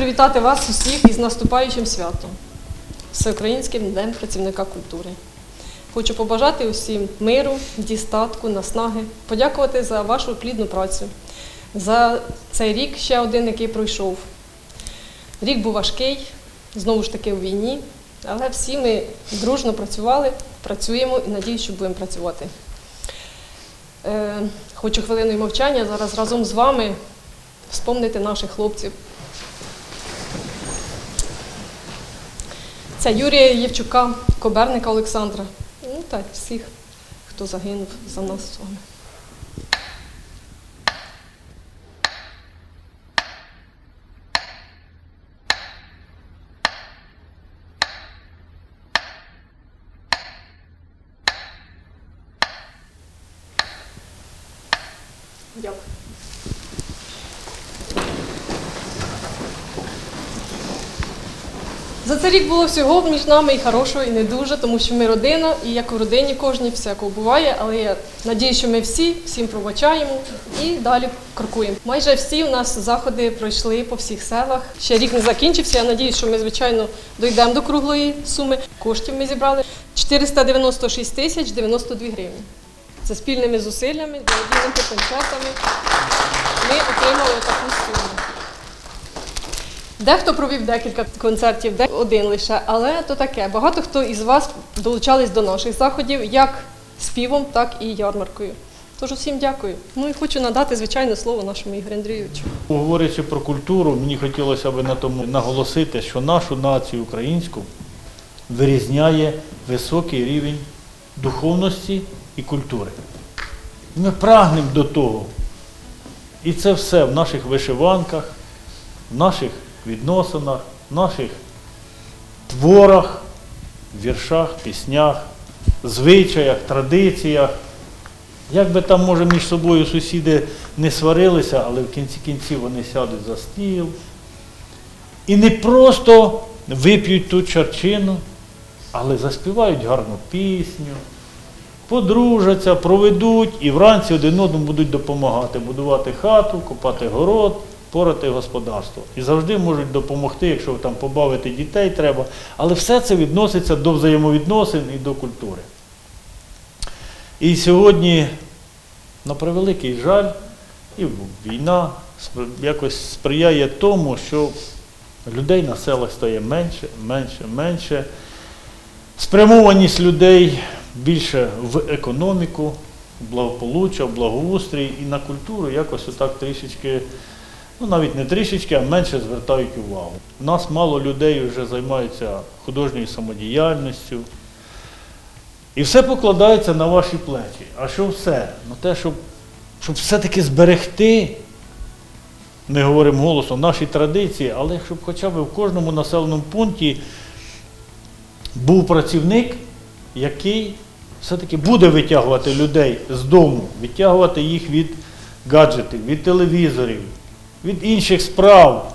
привітати вас усіх із наступаючим святом, Всеукраїнським Днем працівника культури. Хочу побажати усім миру, дістатку, наснаги, подякувати за вашу плідну працю, за цей рік ще один, який пройшов. Рік був важкий, знову ж таки у війні, але всі ми дружно працювали, працюємо і надіюсь, що будемо працювати. Е, хочу хвилиною мовчання зараз разом з вами вспомнити наших хлопців. Це Юрія Євчука, Коберника Олександра. Ну так, всіх, хто загинув за нас з вами. Дякую. За цей рік було всього між нами і хорошого, і не дуже, тому що ми родина, і як в родині кожній всякого буває, але я надію, що ми всі всім пробачаємо і далі крокуємо. Майже всі у нас заходи пройшли по всіх селах. Ще рік не закінчився. Я надію, що ми, звичайно, дійдемо до круглої суми. Коштів ми зібрали 496 тисяч 92 гривні. Це спільними зусиллями, благодійними концертами. Ми отримали таку суму. Дехто провів декілька концертів, де один лише, але то таке. Багато хто із вас долучались до наших заходів як співом, так і ярмаркою. Тож усім дякую. Ну і хочу надати звичайно слово нашому Ігорю Андрійовичу. Говорячи про культуру, мені хотілося б на тому наголосити, що нашу націю українську вирізняє високий рівень духовності і культури. Ми прагнемо до того. І це все в наших вишиванках, в наших відносинах, наших творах, віршах, піснях, звичаях, традиціях. Як би там, може, між собою сусіди не сварилися, але в кінці кінців вони сядуть за стіл. І не просто вип'ють ту чарчину, але заспівають гарну пісню, подружаться, проведуть і вранці один одному будуть допомагати, будувати хату, копати город, порати господарство. І завжди можуть допомогти, якщо там побавити дітей треба. Але все це відноситься до взаємовідносин і до культури. І сьогодні, на превеликий жаль, і війна якось сприяє тому, що людей на селах стає менше, менше, менше. Спрямованість людей більше в економіку, в благополуччя, в благоустрій і на культуру якось отак трішечки, ну навіть не трішечки, а менше звертають увагу. У нас мало людей вже займаються художньою самодіяльністю. І все покладається на ваші плечі. А що все? Ну те, щоб, щоб все-таки зберегти, ми говоримо голосом, наші традиції, але щоб хоча б в кожному населеному пункті був працівник, який все-таки буде витягувати людей з дому, відтягувати їх від гаджетів, від телевізорів, від інших справ.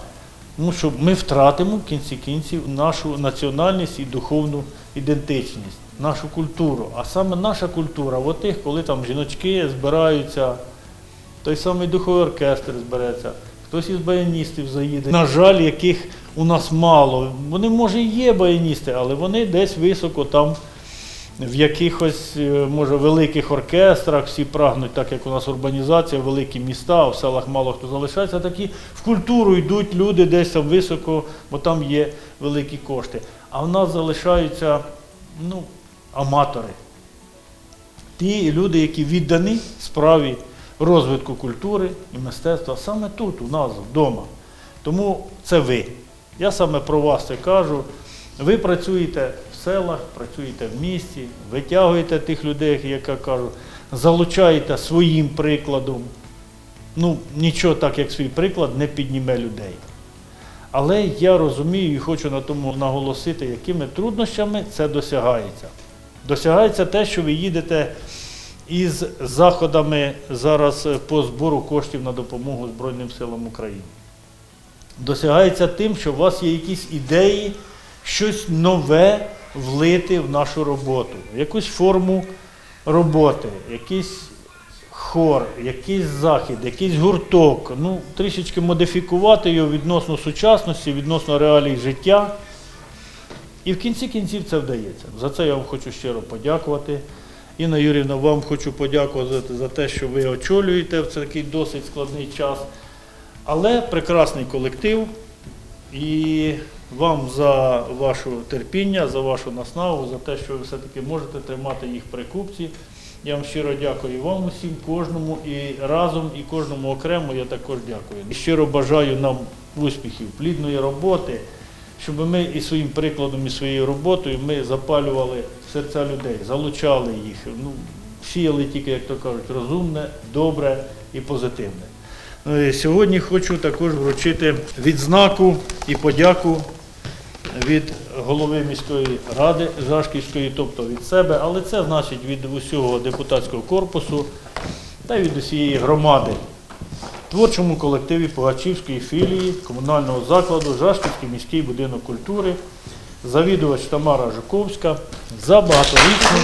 Ну, що ми втратимо в кінці кінців нашу національність і духовну ідентичність, нашу культуру. А саме наша культура, от тих, коли там жіночки збираються, той самий духовий оркестр збереться, хтось із баяністів заїде. На жаль, яких у нас мало. Вони, може, і є баяністи, але вони десь високо там в якихось, е, може, великих оркестрах всі прагнуть, так як у нас урбанізація, великі міста, в селах мало хто залишається, такі в культуру йдуть люди десь там високо, бо там є великі кошти. А в нас залишаються ну, аматори. Ті люди, які віддані справі розвитку культури і мистецтва саме тут, у нас вдома. Тому це ви. Я саме про вас це кажу. Ви працюєте селах, працюєте в місті, витягуєте тих людей, як я кажу, залучаєте своїм прикладом. Ну, нічого так, як свій приклад, не підніме людей. Але я розумію і хочу на тому наголосити, якими труднощами це досягається. Досягається те, що ви їдете із заходами зараз е, по збору коштів на допомогу Збройним силам України. Досягається тим, що у вас є якісь ідеї, щось нове влити в нашу роботу, якусь форму роботи, якийсь хор, якийсь захід, якийсь гурток, ну, трішечки модифікувати його відносно сучасності, відносно реалій життя. І в кінці кінців це вдається. За це я вам хочу щиро подякувати. Інна Юрівна, вам хочу подякувати за те, що ви очолюєте в такий досить складний час. Але прекрасний колектив. І вам за ваше терпіння, за вашу наснагу, за те, що ви все-таки можете тримати їх при купці. Я вам щиро дякую вам усім, кожному і разом, і кожному окремо я також дякую. І щиро бажаю нам успіхів, плідної роботи, щоб ми і своїм прикладом, і своєю роботою ми запалювали серця людей, залучали їх, ну, сіяли тільки, як то кажуть, розумне, добре і позитивне. Ну, Сьогодні хочу також вручити відзнаку і подяку від голови міської ради Жашківської, тобто від себе, але це значить від усього депутатського корпусу та від усієї громади. Творчому колективі Погачівської філії комунального закладу Жашківський міський будинок культури, завідувач Тамара Жуковська за багаторічну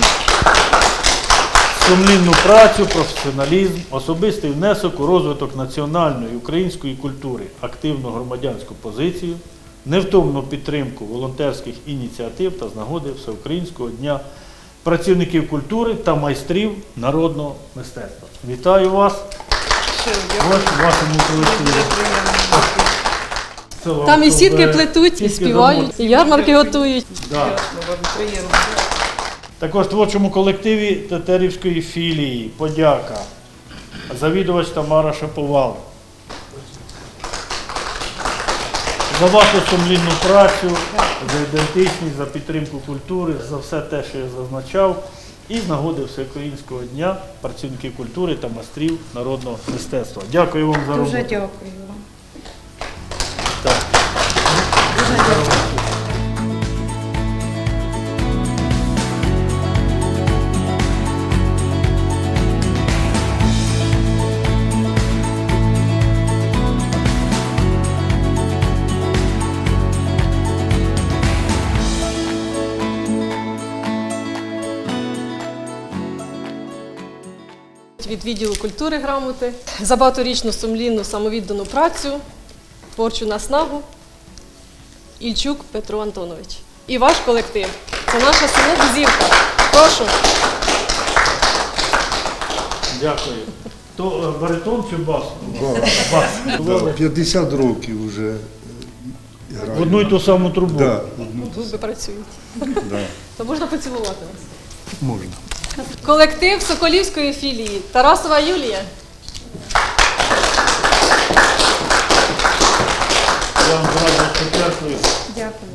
сумлінну працю, професіоналізм, особистий внесок у розвиток національної української культури, активну громадянську позицію, невтомну підтримку волонтерських ініціатив та з нагоди Всеукраїнського дня працівників культури та майстрів народного мистецтва. Вітаю вас! Ось в вашому колективі. Там і сітки плетуть, і співають, і ярмарки готують. Да. Також творчому колективі Тетерівської філії подяка. Завідувач Тамара Шаповал. За вашу сумлінну працю, за ідентичність, за підтримку культури, за все те, що я зазначав. І з нагоди Всеукраїнського дня працівників культури та майстрів народного мистецтва. Дякую вам за роботу. Дуже дякую вам. Так. Дуже дякую. Від відділу культури грамоти за багаторічну сумлінну самовіддану працю, творчу наснагу Ільчук Петро Антонович. І ваш колектив. Це наша село Бузівка. Прошу. Дякую. То е, баритон чи бас? Бас. 50 років вже е, граю. В одну й ту саму трубу. Да, одну, Губи працюють. да. То можна поцілувати вас. Можна. Колектив Соколівської філії Тарасова Юлія. Я вам зразу. Дякую.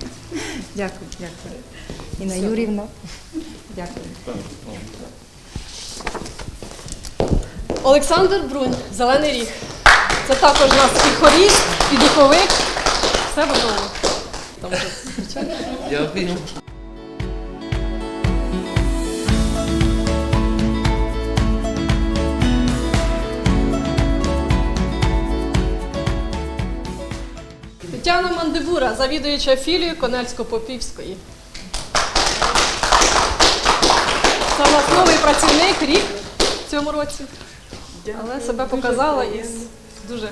Дякую, дякую. Інна Юрівна. Дякую. Олександр Брунь, Зелений Ріг. Це також у нас і хоріст, і духовик. Все в одному. Там Тетяна Мандибура, завідуюча філією Конельсько-Попівської. Новий працівник, рік в цьому році. Але себе показала із дуже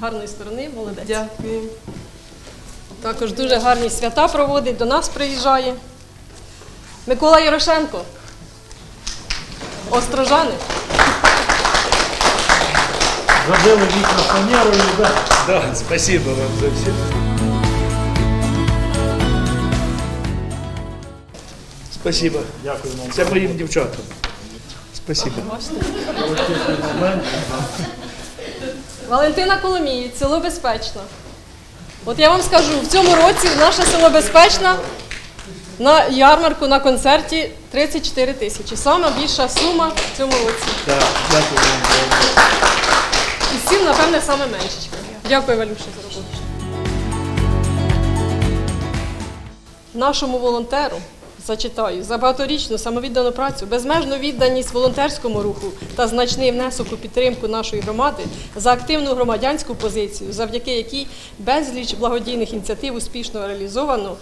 гарної сторони, молодець. Дякую. Також дуже гарні свята проводить, до нас приїжджає. Микола Ярошенко. Острожани. Забили вікна фанерою, да? Да, спасибо вам за все. Спасибо. Дякую вам. Це моїм дівчатам. Спасибо. Валентина Коломієць, село Безпечна. От я вам скажу, в цьому році наше село Безпечна на ярмарку на концерті 34 тисячі. Сама більша сума в цьому році. Да, дякую вам. І всім, напевне, саме меншечка. Дякую, Валюша, за роботу. Нашому волонтеру зачитаю за багаторічну самовіддану працю, безмежну відданість волонтерському руху та значний внесок у підтримку нашої громади за активну громадянську позицію, завдяки якій безліч благодійних ініціатив успішно реалізовано.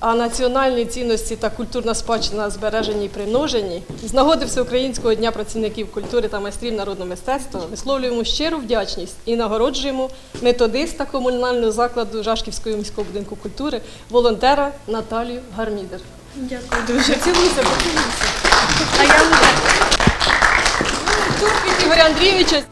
а національні цінності та культурна спадщина збережені і примножені. З нагоди Всеукраїнського дня працівників культури та майстрів народного мистецтва висловлюємо щиру вдячність і нагороджуємо методиста комунального закладу Жашківського міського будинку культури, волонтера Наталію Гармідер. Дякую дуже. Цілуйся, поцілуйся. А я вже Тут Ігоря Андрійовича